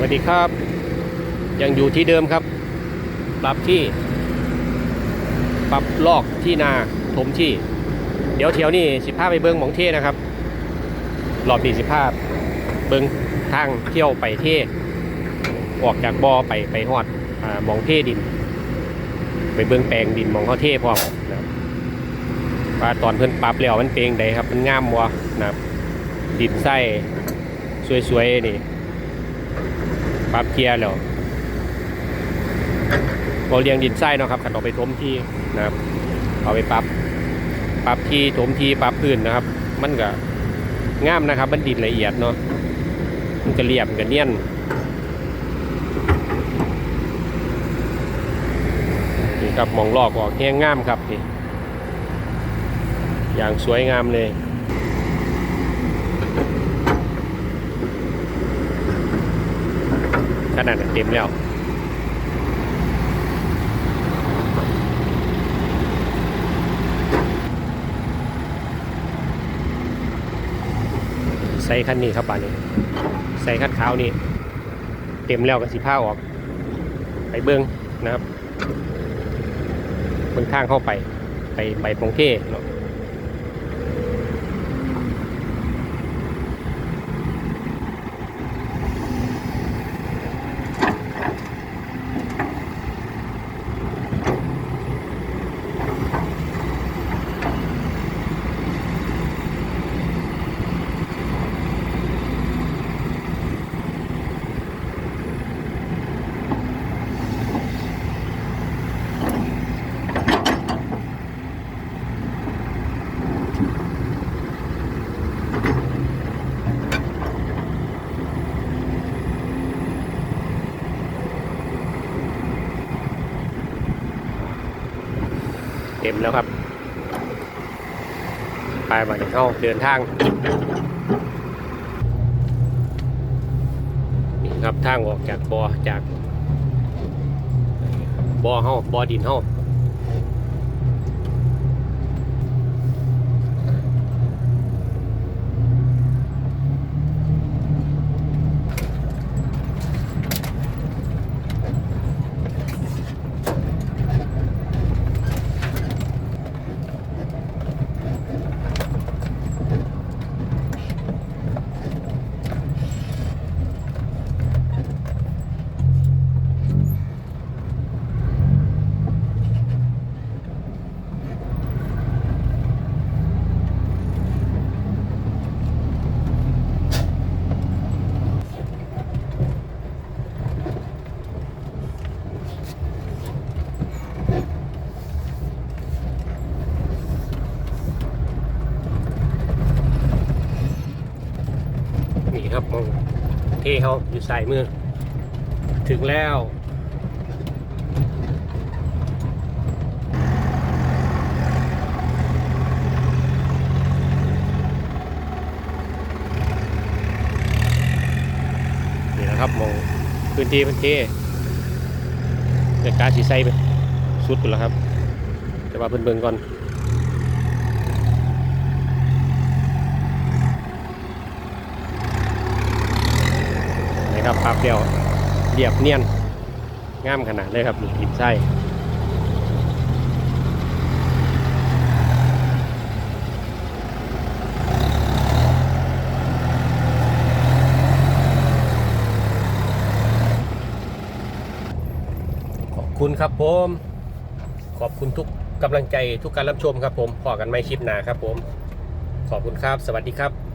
วัสดีครับ ยังอยู่ที่เดิมครับ ปรับที่ ปรับลอกที่นาถมที่ เดี๋ยวเที่ยวนี่สิพาไปเบิ้งหมองเท่นะครับรอบนี้สิพาเบิ้งทางเที่ยวไปเท่ออกจากบ่อไปไปฮอดอมองเท่ดิน ไปเบิ้งแปลงดินมองเขาเท่พร้อมนะว่าตอนเพิ่นปรับแล้วมันเปลงใดครับ มันงามวะนะครับดินไส้สวยๆนี่ ปรับเกียร์แล้วเราเรียงดินไส้เนาะครับขันออกไปถมที่นะครับเอาไปปรับปรับที่ถมที่ปรับพื้นนะครับ มันก็งามนะครับ มันดินละเอียดเนาะมันก็เรียบมันเนียนนี่ครับมองลอกออกแห้งงามครับนี่อย่างสวยงามเลย ขนาดเต็มแล้วใส่คันนี้ครับป่านนี้ใส่คันขาวนี่เต็มแล้วกับสีผ้าออก ไปเบิ้งนะครับเบิ้งทางเข้าไปไปไปปงเท่เนาะ เต็มแล้วครับ ไปมาเดี๋ยวเข้าเดินทางนี่ครับทางออกจากบ่อจากบ่อเฮาบ่อดินเฮานี่ครับมอง เท่เขาอยู่สายมือ ถึงแล้วนี่นะครับมองพื้นที่พื้นที่เกิดการสีใสไปสุดหมดแล้วครับจะมาเพิ่นเบิ่งก่อน นะครับปรับเดียวเรียบเนียนงามขนาดเลยครับหินไส้ขอบคุณครับผม ขอบคุณทุกกำลังใจทุกการรับชมครับผมพอกันไม่คลิปหนาครับผม ขอบคุณครับ สวัสดีครับ